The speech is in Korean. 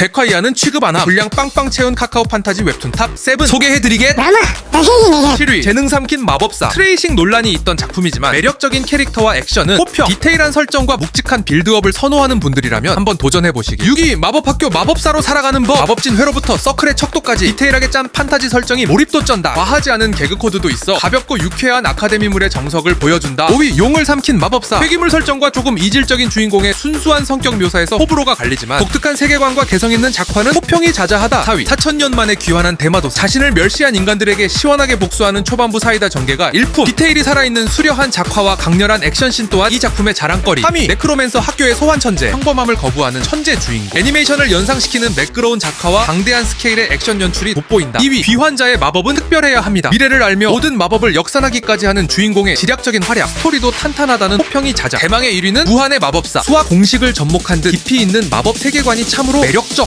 백화 이하는 취급 안 함. 분량 빵빵 채운 카카오 판타지 웹툰 탑 7 소개해드리겠 7위. 재능 삼킨 마법사. 트레이싱 논란이 있던 작품이지만 매력적인 캐릭터와 액션은 호평 디테일한 설정과 묵직한 빌드업을 선호하는 분들이라면 한번 도전해보시기. 6위. 마법학교 마법사로 살아가는 법. 마법진 회로부터 서클의 척도까지 디테일하게 짠 판타지 설정이 몰입도 쩐다. 과하지 않은 개그 코드도 있어 가볍고 유쾌한 아카데미물의 정석을 보여준다. 5위. 용을 삼킨 마법사. 회기물 설정과 조금 이질적인 주인공의 순수한 성격 묘사에서 호불호가 갈리지만 독특한 세계관과 개성 있는 작화는 호평이 자자하다. 4위. 4천년 만에 귀환한 대마도 자신을 멸시한 인간들에게 시원하게 복수하는 초반부 사이다 전개가 일품. 디테일이 살아있는 수려한 작화와 강렬한 액션씬 또한 이 작품의 자랑거리. 3위. 네크로맨서 학교의 소환 천재. 평범함을 거부하는 천재 주인공. 애니메이션을 연상시키는 매끄러운 작화와 방대한 스케일의 액션 연출이 돋보인다. 2위. 비환자의 마법은 특별해야 합니다. 미래를 알며 모든 마법을 역산하기까지 하는 주인공의 지략적인 활약. 스토리도 탄탄하다는 호평이 자자. 대망의 1위는 무한의 마법사. 수학 공식을 접목한 듯 깊이 있는 마법 세계관이 참으로 매력적